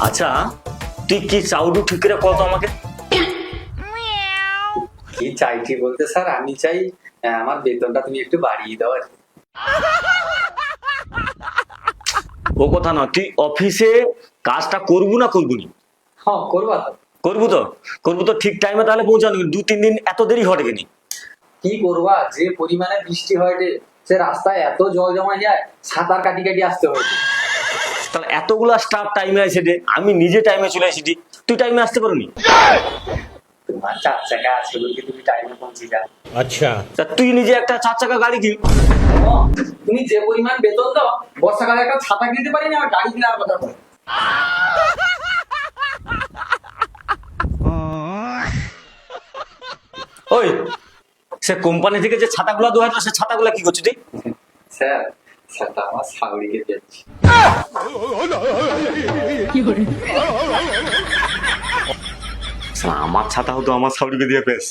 আচ্ছা তুই কি চাউডু ঠিক করে কত আমাকে। কি চাইছি বলতে স্যার? আমি চাই আমার বেতনটা তুমি একটু বাড়িয়ে দাও আর ও কথা না তুই অফিসে কাজটা করব না করব নি হ্যাঁ করবা তো। করব তো? করব তো ঠিক টাইমে তাহলে পৌঁছানো দু তিন দিন এত দেরি ঘটে কেনি? কি করবা যে পরিমাণে বৃষ্টি হয় রে সে রাস্তায় এত জল জমা যায় সাঁতার কাটি কাটি আসতে হয়েছে তাহলে এতগুলো স্টাফ টাইমে আইসেটে আমি নিজে টাইমে চলে আসিটি তুই টাইমে আসতে পারবি তোমার টাইমে আচ্ছা। তা তুই নিজে একটা চার চাকা গাড়ি কিন। তুমি যে পরিমাণ বেতন দাও বর্ষাকালে একটা ছাতা কিনতে আমার গাড়ি কথা ওই সে কোম্পানি থেকে যে ছাতাগুলো দেওয়া সে ছাতাগুলো কি করছিস তুই? স্যার ছাতা আমার সাউরিকে দিচ্ছি আমার ছাতা হতো আমার সাউরিকে দিয়ে পেস